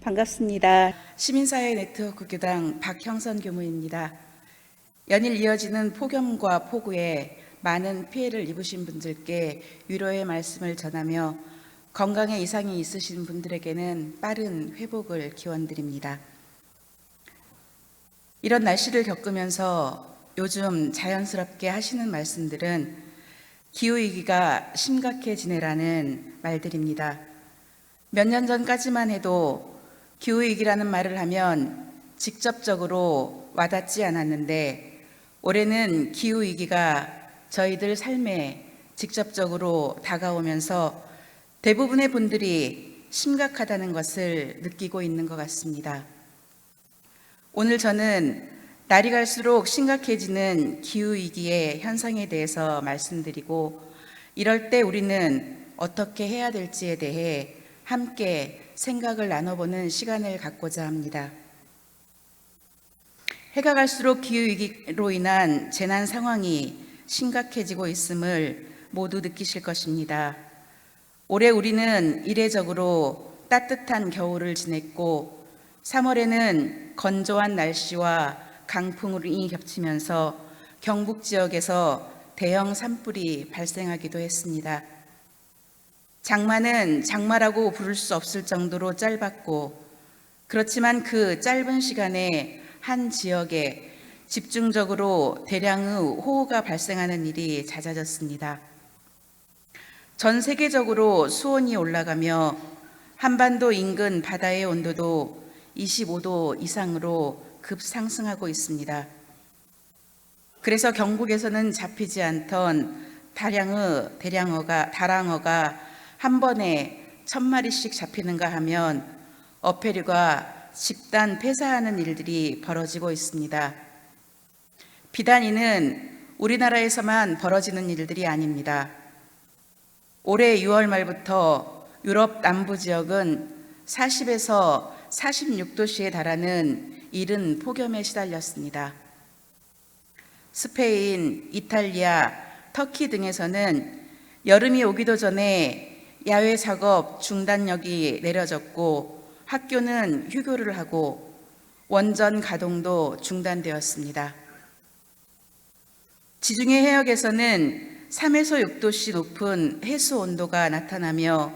반갑습니다. 시민사회 네트워크 교당 박형선 교무입니다. 연일 이어지는 폭염과 폭우에 많은 피해를 입으신 분들께 위로의 말씀을 전하며 건강에 이상이 있으신 분들에게는 빠른 회복을 기원드립니다. 이런 날씨를 겪으면서 요즘 자연스럽게 하시는 말씀들은 기후위기가 심각해지네라는 말들입니다. 몇 년 전까지만 해도 기후위기라는 말을 하면 직접적으로 와닿지 않았는데 올해는 기후위기가 저희들 삶에 직접적으로 다가오면서 대부분의 분들이 심각하다는 것을 느끼고 있는 것 같습니다. 오늘 저는 날이 갈수록 심각해지는 기후위기의 현상에 대해서 말씀드리고 이럴 때 우리는 어떻게 해야 될지에 대해 함께 생각을 나눠보는 시간을 갖고자 합니다. 해가 갈수록 기후위기로 인한 재난 상황이 심각해지고 있음을 모두 느끼실 것입니다. 올해 우리는 이례적으로 따뜻한 겨울을 지냈고 3월에는 건조한 날씨와 강풍이 겹치면서 경북 지역에서 대형 산불이 발생하기도 했습니다. 장마는 장마라고 부를 수 없을 정도로 짧았고 그렇지만 그 짧은 시간에 한 지역에 집중적으로 대량의 호우가 발생하는 일이 잦아졌습니다. 전 세계적으로 수온이 올라가며 한반도 인근 바다의 온도도 25도 이상으로 급상승하고 있습니다. 그래서 경북에서는 잡히지 않던 다량의 대량어가 다랑어가 한 번에 천 마리씩 잡히는가 하면 어패류가 집단 폐사하는 일들이 벌어지고 있습니다. 비단 이는 우리나라에서만 벌어지는 일들이 아닙니다. 올해 6월 말부터 유럽 남부 지역은 40에서 46도씨에 달하는 이른 폭염에 시달렸습니다. 스페인, 이탈리아, 터키 등에서는 여름이 오기도 전에 야외 작업 중단력이 내려졌고 학교는 휴교를 하고 원전 가동도 중단되었습니다. 지중해 해역에서는 3에서 6도씨 높은 해수 온도가 나타나며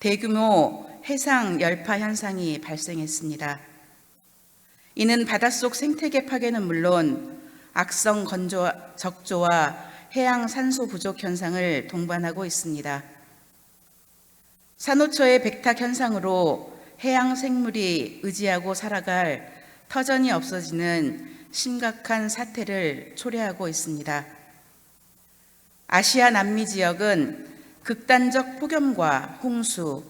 대규모 해상 열파 현상이 발생했습니다. 이는 바닷속 생태계 파괴는 물론 악성 건조 적조와 해양 산소 부족 현상을 동반하고 있습니다. 산호초의 백탁 현상으로 해양 생물이 의지하고 살아갈 터전이 없어지는 심각한 사태를 초래하고 있습니다. 아시아 남미 지역은 극단적 폭염과 홍수,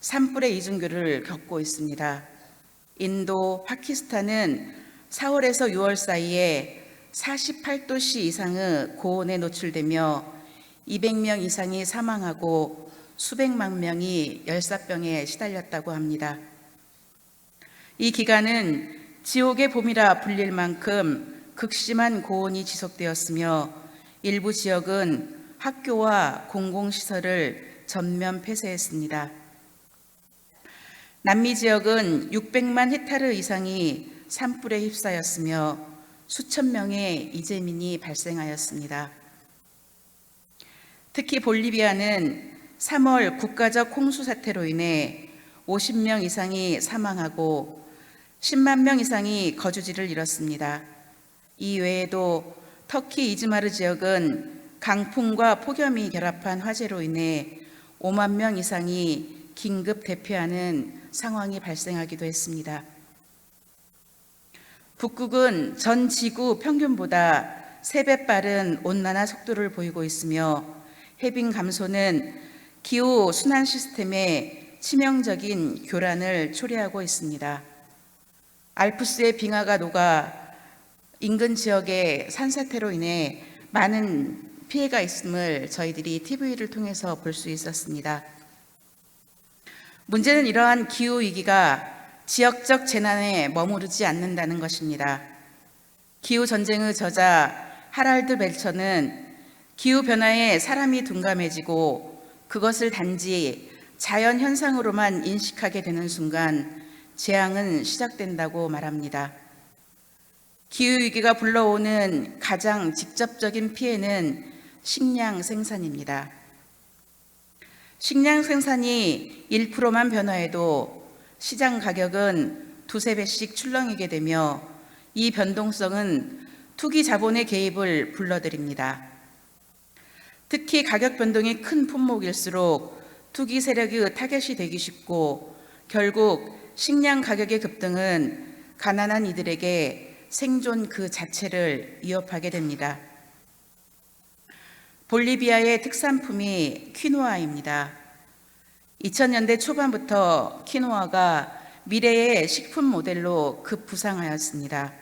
산불의 이중교를 겪고 있습니다. 인도, 파키스탄은 4월에서 6월 사이에 48도씨 이상의 고온에 노출되며 200명 이상이 사망하고 수백만 명이 열사병에 시달렸다고 합니다. 이 기간은 지옥의 봄이라 불릴 만큼 극심한 고온이 지속되었으며 일부 지역은 학교와 공공시설을 전면 폐쇄했습니다. 남미 지역은 600만 헥타르 이상이 산불에 휩싸였으며 수천 명의 이재민이 발생하였습니다. 특히 볼리비아는 3월 국가적 홍수 사태로 인해 50명 이상이 사망하고 10만 명 이상이 거주지를 잃었습니다. 이 외에도 터키 이즈마르 지역은 강풍과 폭염이 결합한 화재로 인해 5만 명 이상이 긴급 대피하는 상황이 발생하기도 했습니다. 북극은 전 지구 평균보다 3배 빠른 온난화 속도를 보이고 있으며 해빙 감소는 기후 순환 시스템에 치명적인 교란을 초래하고 있습니다. 알프스의 빙하가 녹아 인근 지역의 산사태로 인해 많은 피해가 있음을 저희들이 TV를 통해서 볼 수 있었습니다. 문제는 이러한 기후 위기가 지역적 재난에 머무르지 않는다는 것입니다. 기후 전쟁의 저자 하랄드 벨처는 기후 변화에 사람이 둔감해지고 그것을 단지 자연 현상으로만 인식하게 되는 순간 재앙은 시작된다고 말합니다. 기후위기가 불러오는 가장 직접적인 피해는 식량 생산입니다. 식량 생산이 1%만 변화해도 시장 가격은 두세 배씩 출렁이게 되며 이 변동성은 투기 자본의 개입을 불러들입니다. 특히 가격 변동이 큰 품목일수록 투기 세력의 타겟이 되기 쉽고 결국 식량 가격의 급등은 가난한 이들에게 생존 그 자체를 위협하게 됩니다. 볼리비아의 특산품이 퀴노아입니다. 2000년대 초반부터 퀴노아가 미래의 식품 모델로 급부상하였습니다.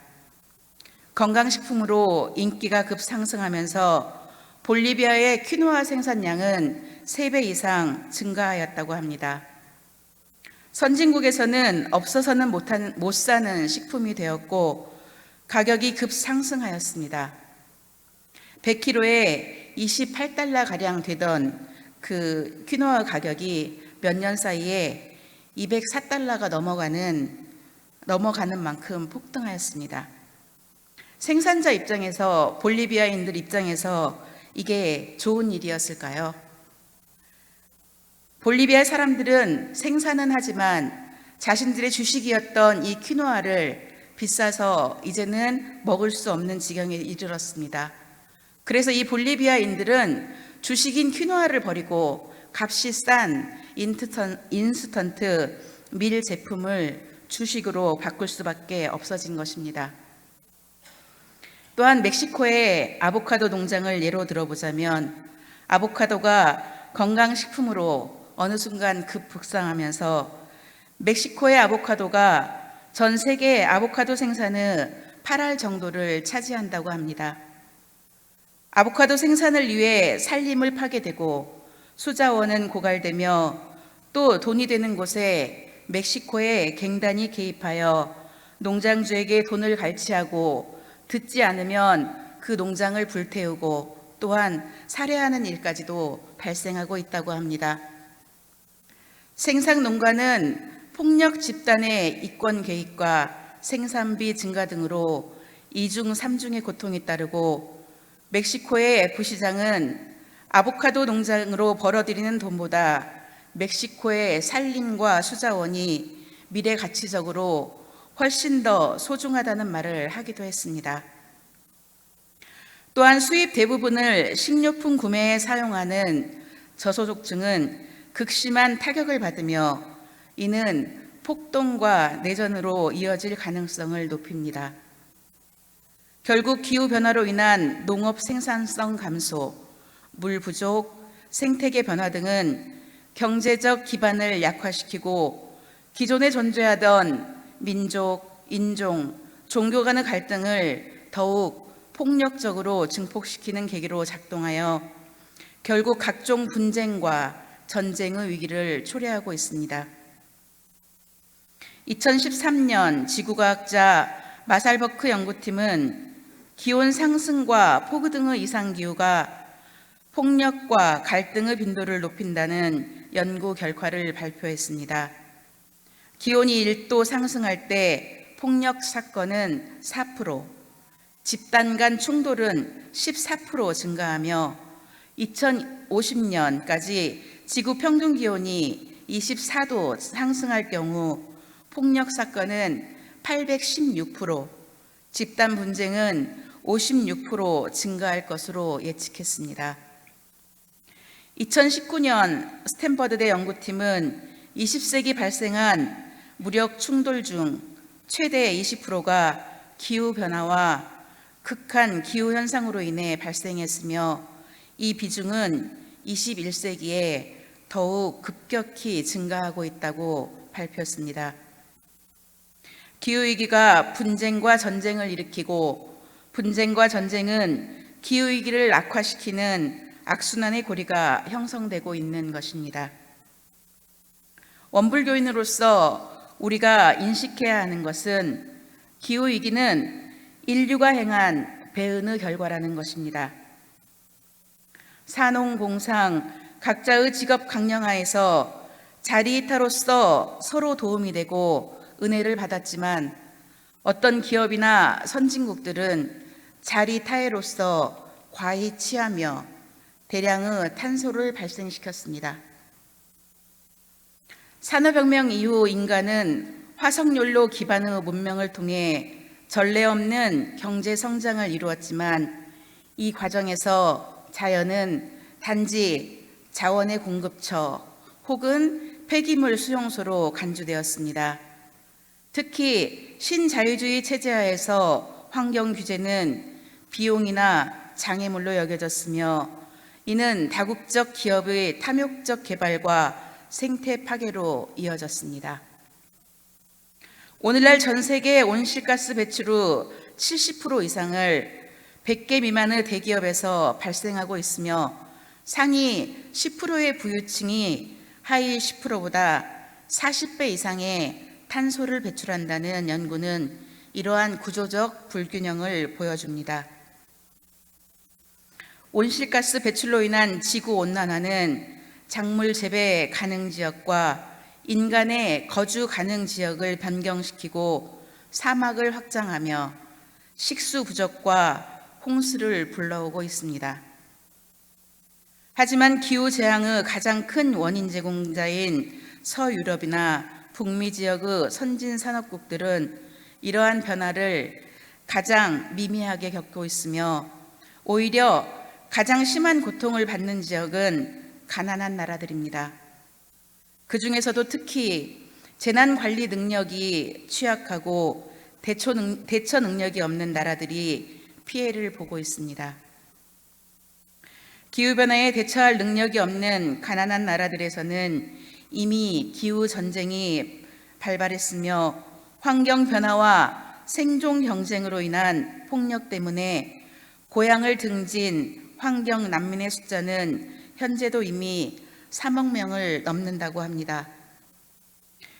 건강식품으로 인기가 급상승하면서 볼리비아의 퀴노아 생산량은 3배 이상 증가하였다고 합니다. 선진국에서는 없어서는 못한, 못 사는 식품이 되었고 가격이 급상승하였습니다. 100kg에 28달러 가량 되던 그 퀴노아 가격이 몇 년 사이에 204달러가 넘어가는 넘어가는 만큼 폭등하였습니다. 생산자 입장에서 볼리비아인들 입장에서 이게 좋은 일이었을까요? 볼리비아 사람들은 생산은 하지만 자신들의 주식이었던 이 퀴노아를 비싸서 이제는 먹을 수 없는 지경에 이르렀습니다. 그래서 이 볼리비아인들은 주식인 퀴노아를 버리고 값이 싼 인스턴, 인스턴트 밀 제품을 주식으로 바꿀 수밖에 없어진 것입니다. 또한 멕시코의 아보카도 농장을 예로 들어보자면 아보카도가 건강식품으로 어느 순간 급북상하면서 멕시코의 아보카도가 전 세계 아보카도 생산의 8할 정도를 차지한다고 합니다. 아보카도 생산을 위해 산림을 파괴되고 수자원은 고갈되며 또 돈이 되는 곳에 멕시코의 갱단이 개입하여 농장주에게 돈을 갈취하고 듣지 않으면 그 농장을 불태우고 또한 살해하는 일까지도 발생하고 있다고 합니다. 생산 농가는 폭력 집단의 이권 개입과 생산비 증가 등으로 이중 삼중의 고통이 따르고 멕시코의 부시장은 아보카도 농장으로 벌어들이는 돈보다 멕시코의 산림과 수자원이 미래 가치적으로 훨씬 더 소중하다는 말을 하기도 했습니다. 또한 수입 대부분을 식료품 구매에 사용하는 저소득층은 극심한 타격을 받으며 이는 폭동과 내전으로 이어질 가능성을 높입니다. 결국 기후변화로 인한 농업 생산성 감소, 물 부족, 생태계 변화 등은 경제적 기반을 약화시키고 기존에 존재하던 민족, 인종, 종교 간의 갈등을 더욱 폭력적으로 증폭시키는 계기로 작동하여 결국 각종 분쟁과 전쟁의 위기를 초래하고 있습니다. 2013년 지구과학자 마살버크 연구팀은 기온 상승과 폭우 등의 이상 기후가 폭력과 갈등의 빈도를 높인다는 연구 결과를 발표했습니다. 기온이 1도 상승할 때 폭력 사건은 4%, 집단 간 충돌은 14% 증가하며 2050년까지 지구 평균 기온이 24도 상승할 경우 폭력 사건은 816%, 집단 분쟁은 56% 증가할 것으로 예측했습니다. 2019년 스탠퍼드대 연구팀은 20세기 발생한 무력 충돌 중 최대 20%가 기후 변화와 극한 기후 현상으로 인해 발생했으며 이 비중은 21세기에 더욱 급격히 증가하고 있다고 밝혔습니다. 기후위기가 분쟁과 전쟁을 일으키고 분쟁과 전쟁은 기후위기를 악화시키는 악순환의 고리가 형성되고 있는 것입니다. 원불교인으로서 우리가 인식해야 하는 것은 기후위기는 인류가 행한 배은의 결과라는 것입니다. 산농공상 각자의 직업 강령하에서 자리이타로서 서로 도움이 되고 은혜를 받았지만 어떤 기업이나 선진국들은 자리 타해로서 과히 취하며 대량의 탄소를 발생시켰습니다. 산업혁명 이후 인간은 화석연료 기반의 문명을 통해 전례 없는 경제 성장을 이루었지만 이 과정에서 자연은 단지 자원의 공급처 혹은 폐기물 수용소로 간주되었습니다. 특히 신자유주의 체제하에서 환경 규제는 비용이나 장애물로 여겨졌으며 이는 다국적 기업의 탐욕적 개발과 생태 파괴로 이어졌습니다. 오늘날 전 세계 온실가스 배출 후 70% 이상을 100개 미만의 대기업에서 발생하고 있으며 상위 10%의 부유층이 하위 10%보다 40배 이상의 탄소를 배출한다는 연구는 이러한 구조적 불균형을 보여줍니다. 온실가스 배출로 인한 지구 온난화는 작물 재배 가능 지역과 인간의 거주 가능 지역을 변경시키고 사막을 확장하며 식수 부족과 홍수를 불러오고 있습니다. 하지만 기후 재앙의 가장 큰 원인 제공자인 서유럽이나 북미 지역의 선진 산업국들은 이러한 변화를 가장 미미하게 겪고 있으며 오히려 가장 심한 고통을 받는 지역은 가난한 나라들입니다. 그 중에서도 특히 재난 관리 능력이 취약하고 대처, 능, 대처 능력이 없는 나라들이 피해를 보고 있습니다. 기후변화에 대처할 능력이 없는 가난한 나라들에서는 이미 기후 전쟁이 발발했으며 환경 변화와 생존 경쟁으로 인한 폭력 때문에 고향을 등진 환경 난민의 숫자는 현재도 이미 3억 명을 넘는다고 합니다.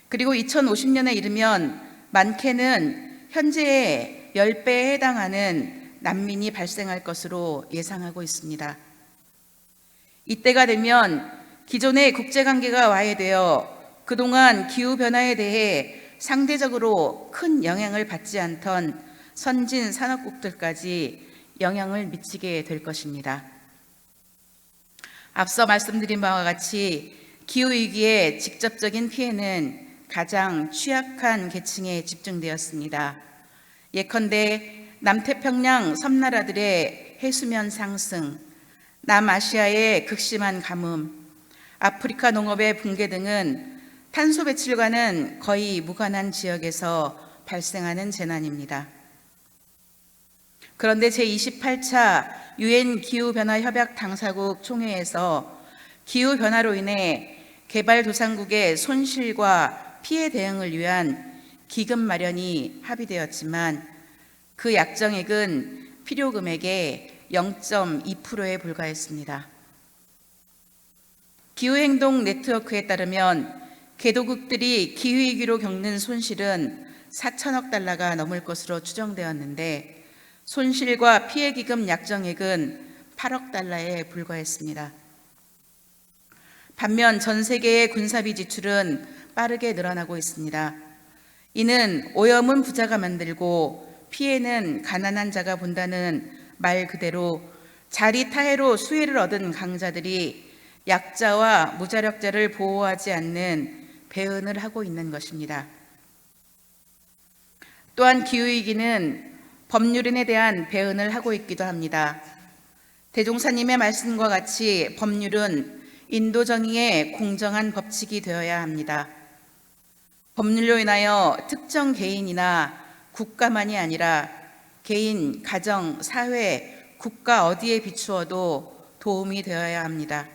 그리고 2050년에 이르면 많게는 현재의 10배에 해당하는 난민이 발생할 것으로 예상하고 있습니다. 이때가 되면 기존의 국제관계가 와해되어 그동안 기후변화에 대해 상대적으로 큰 영향을 받지 않던 선진 산업국들까지 영향을 미치게 될 것입니다. 앞서 말씀드린 바와 같이 기후위기의 직접적인 피해는 가장 취약한 계층에 집중되었습니다. 예컨대 남태평양 섬나라들의 해수면 상승, 남아시아의 극심한 가뭄, 아프리카 농업의 붕괴 등은 탄소 배출과는 거의 무관한 지역에서 발생하는 재난입니다. 그런데 제28차 유엔 기후변화 협약 당사국 총회에서 기후변화로 인해 개발도상국의 손실과 피해 대응을 위한 기금 마련이 합의되었지만 그 약정액은 필요 금액의 0.2%에 불과했습니다. 기후행동 네트워크에 따르면 개도국들이 기후위기로 겪는 손실은 4천억 달러가 넘을 것으로 추정되었는데 손실과 피해 기금 약정액은 8억 달러에 불과했습니다. 반면 전 세계의 군사비 지출은 빠르게 늘어나고 있습니다. 이는 오염은 부자가 만들고 피해는 가난한 자가 본다는 말 그대로 자리 타해로 수혜를 얻은 강자들이 약자와 무자력자를 보호하지 않는 배은을 하고 있는 것입니다. 또한 기후위기는 법률인에 대한 배은을 하고 있기도 합니다. 대종사님의 말씀과 같이 법률은 인도 정의의 공정한 법칙이 되어야 합니다. 법률로 인하여 특정 개인이나 국가만이 아니라 개인, 가정, 사회, 국가 어디에 비추어도 도움이 되어야 합니다.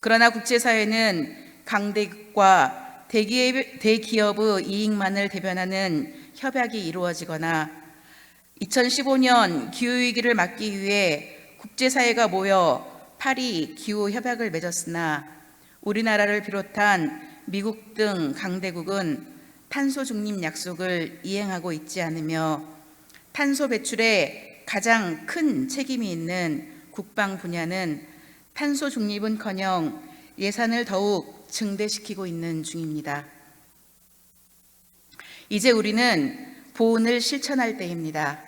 그러나 국제사회는 강대국과 대기업의 이익만을 대변하는 협약이 이루어지거나 2015년 기후위기를 막기 위해 국제사회가 모여 파리 기후협약을 맺었으나 우리나라를 비롯한 미국 등 강대국은 탄소 중립 약속을 이행하고 있지 않으며 탄소 배출에 가장 큰 책임이 있는 국방 분야는 탄소 중립은커녕 예산을 더욱 증대시키고 있는 중입니다. 이제 우리는 보훈을 실천할 때입니다.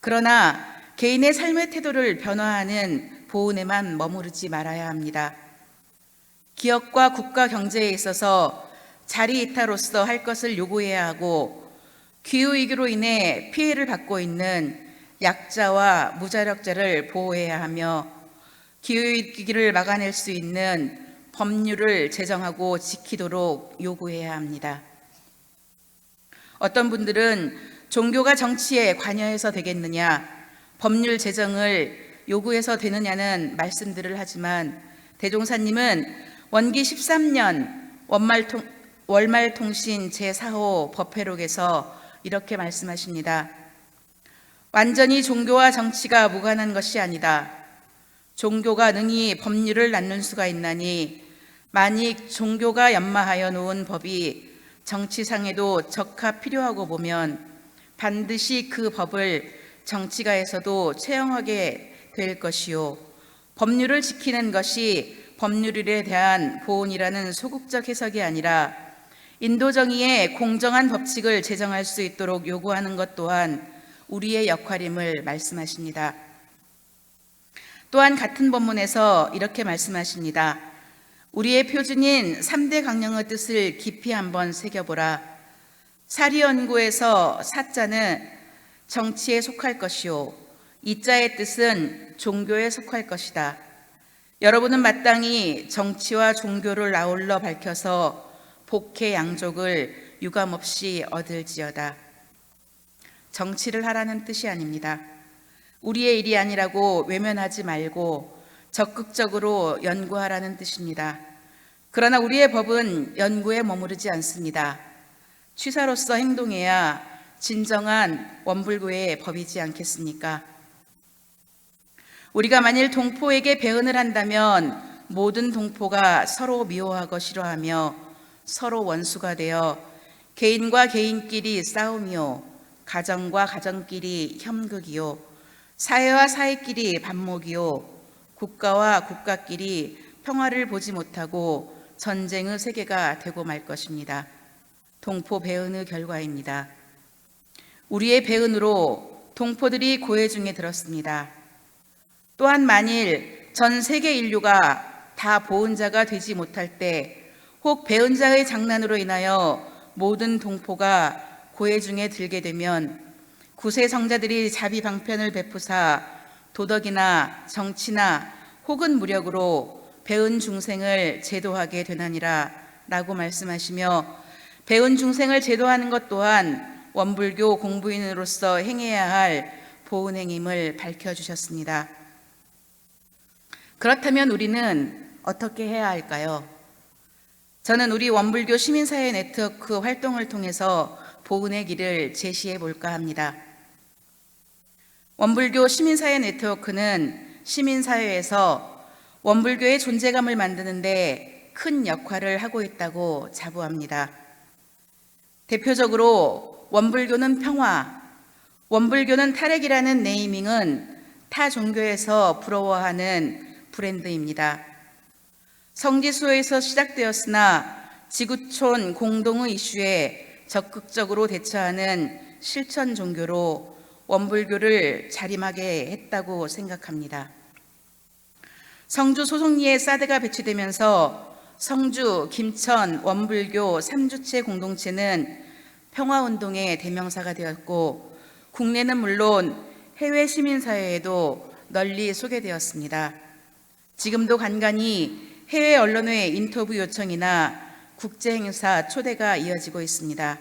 그러나 개인의 삶의 태도를 변화하는 보훈에만 머무르지 말아야 합니다. 기업과 국가 경제에 있어서 자리 이타로서 할 것을 요구해야 하고 기후위기로 인해 피해를 받고 있는 약자와 무자력자를 보호해야 하며 기후위기를 막아낼 수 있는 법률을 제정하고 지키도록 요구해야 합니다. 어떤 분들은 종교가 정치에 관여해서 되겠느냐, 법률 제정을 요구해서 되느냐는 말씀들을 하지만 대종사님은 원기 13년 원말통, 월말통신 제4호 법회록에서 이렇게 말씀하십니다. 완전히 종교와 정치가 무관한 것이 아니다. 종교가 능히 법률을 낳는 수가 있나니 만일 종교가 연마하여 놓은 법이 정치상에도 적합 필요하고 보면 반드시 그 법을 정치가에서도 채용하게 될 것이요. 법률을 지키는 것이 법률에 대한 보온이라는 소극적 해석이 아니라 인도정의의 공정한 법칙을 제정할 수 있도록 요구하는 것 또한 우리의 역할임을 말씀하십니다. 또한 같은 본문에서 이렇게 말씀하십니다. 우리의 표준인 3대 강령의 뜻을 깊이 한번 새겨보라. 사리연구에서 사자는 정치에 속할 것이요. 이자의 뜻은 종교에 속할 것이다. 여러분은 마땅히 정치와 종교를 아울러 밝혀서 복해 양족을 유감없이 얻을지어다. 정치를 하라는 뜻이 아닙니다. 우리의 일이 아니라고 외면하지 말고 적극적으로 연구하라는 뜻입니다. 그러나 우리의 법은 연구에 머무르지 않습니다. 취사로서 행동해야 진정한 원불교의 법이지 않겠습니까? 우리가 만일 동포에게 배은을 한다면 모든 동포가 서로 미워하고 싫어하며 서로 원수가 되어 개인과 개인끼리 싸움이요 가정과 가정끼리 협극이요 사회와 사회끼리 반목이요 국가와 국가끼리 평화를 보지 못하고 전쟁의 세계가 되고 말 것입니다. 동포 배은의 결과입니다. 우리의 배은으로 동포들이 고해 중에 들었습니다. 또한 만일 전 세계 인류가 다 보은자가 되지 못할 때 혹 배은자의 장난으로 인하여 모든 동포가 고해 중에 들게 되면 구세 성자들이 자비 방편을 베푸사 도덕이나 정치나 혹은 무력으로 배은 중생을 제도하게 되나니라 라고 말씀하시며 배은 중생을 제도하는 것 또한 원불교 공부인으로서 행해야 할 보은 행임을 밝혀주셨습니다. 그렇다면 우리는 어떻게 해야 할까요? 저는 우리 원불교 시민사회 네트워크 활동을 통해서 보은의 길을 제시해 볼까 합니다. 원불교 시민사회 네트워크는 시민사회에서 원불교의 존재감을 만드는데 큰 역할을 하고 있다고 자부합니다. 대표적으로 원불교는 평화, 원불교는 탈핵이라는 네이밍은 타 종교에서 부러워하는 브랜드입니다. 성지수에서 시작되었으나 지구촌 공동의 이슈에 적극적으로 대처하는 실천 종교로 원불교를 자림하게 했다고 생각합니다. 성주 소송리에 사드가 배치되면서 성주, 김천, 원불교 3주체 공동체는 평화운동의 대명사가 되었고 국내는 물론 해외 시민사회에도 널리 소개되었습니다. 지금도 간간히 해외 언론의 인터뷰 요청이나 국제행사 초대가 이어지고 있습니다.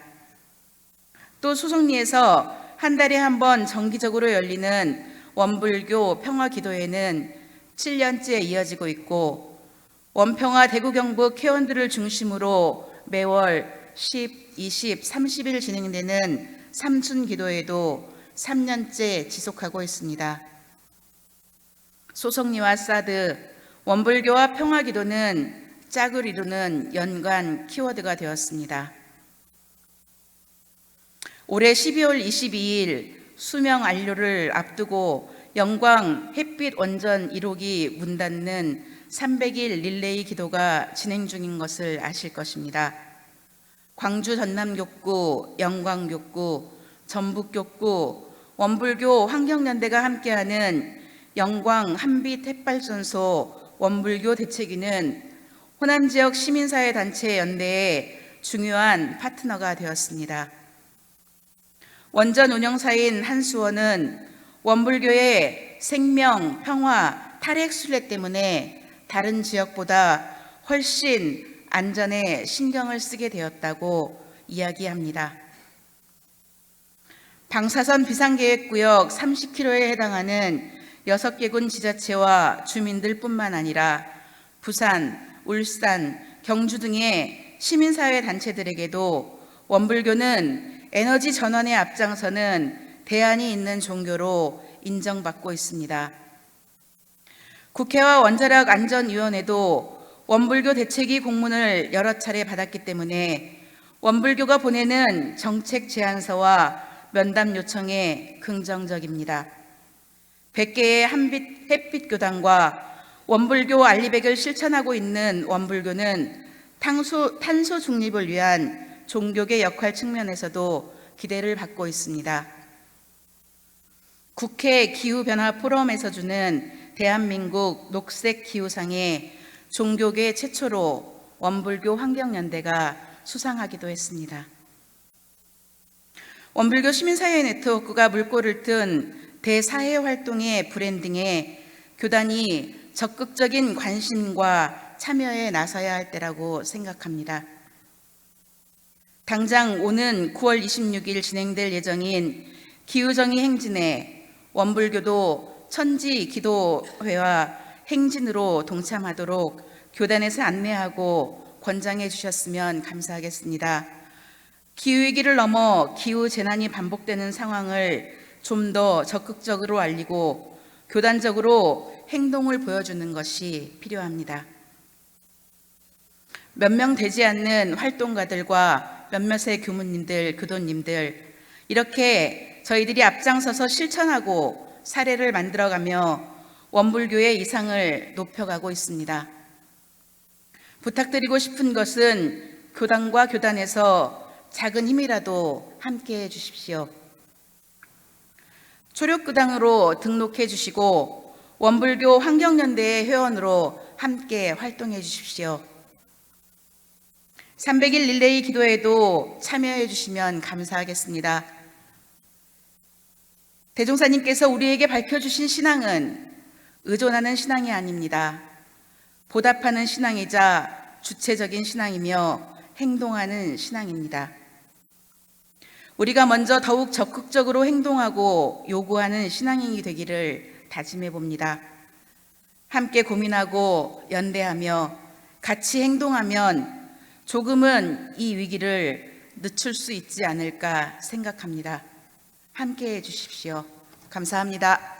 또 수성리에서 한 달에 한 번 정기적으로 열리는 원불교 평화기도회는 7년째 이어지고 있고 원평화 대구 경북 회원들을 중심으로 매월 10, 20, 30일 진행되는 삼순 기도회도 3년째 지속하고 있습니다. 소성리와 사드, 원불교와 평화기도는 짝을 이루는 연관 키워드가 되었습니다. 올해 12월 22일 수명 안료를 앞두고 영광 햇빛 원전 1호기 문 닫는 300일 릴레이 기도가 진행 중인 것을 아실 것입니다. 광주 전남교구, 영광교구, 전북교구, 원불교 환경연대가 함께하는 영광 한빛 햇발전소 원불교 대책위는 호남 지역 시민사회 단체 연대의 중요한 파트너가 되었습니다. 원전 운영사인 한수원은 원불교의 생명, 평화, 탈핵 순례 때문에 다른 지역보다 훨씬 안전에 신경을 쓰게 되었다고 이야기합니다. 방사선 비상계획구역 30km에 해당하는 6개군 지자체와 주민들뿐만 아니라 부산, 울산, 경주 등의 시민사회 단체들에게도 원불교는 에너지 전환에 앞장서는 대안이 있는 종교로 인정받고 있습니다. 국회와 원자력 안전위원회도 원불교 대책위 공문을 여러 차례 받았기 때문에 원불교가 보내는 정책 제안서와 면담 요청에 긍정적입니다. 100개의 한빛 햇빛 교단과 원불교 알리백을 실천하고 있는 원불교는 탄소, 탄소 중립을 위한 종교계 역할 측면에서도 기대를 받고 있습니다. 국회 기후변화 포럼에서 주는 대한민국 녹색 기후상에 종교계 최초로 원불교 환경연대가 수상하기도 했습니다. 원불교 시민사회 네트워크가 물꼬를 튼 대사회 활동의 브랜딩에 교단이 적극적인 관심과 참여에 나서야 할 때라고 생각합니다. 당장 오는 9월 26일 진행될 예정인 기후정의 행진에 원불교도 천지 기도회와 행진으로 동참하도록 교단에서 안내하고 권장해 주셨으면 감사하겠습니다. 기후위기를 넘어 기후 재난이 반복되는 상황을 좀 더 적극적으로 알리고 교단적으로 행동을 보여주는 것이 필요합니다. 몇 명 되지 않는 활동가들과 몇몇의 교무님들, 교도님들, 이렇게 저희들이 앞장서서 실천하고 사례를 만들어가며 원불교의 이상을 높여가고 있습니다. 부탁드리고 싶은 것은 교단과 교단에서 작은 힘이라도 함께 해 주십시오. 초력교당으로 등록해 주시고 원불교 환경연대의 회원으로 함께 활동해 주십시오. 300일 릴레이 기도에도 참여해 주시면 감사하겠습니다. 대종사님께서 우리에게 밝혀주신 신앙은 의존하는 신앙이 아닙니다. 보답하는 신앙이자 주체적인 신앙이며 행동하는 신앙입니다. 우리가 먼저 더욱 적극적으로 행동하고 요구하는 신앙인이 되기를 다짐해 봅니다. 함께 고민하고 연대하며 같이 행동하면 조금은 이 위기를 늦출 수 있지 않을까 생각합니다. 함께 해 주십시오. 감사합니다.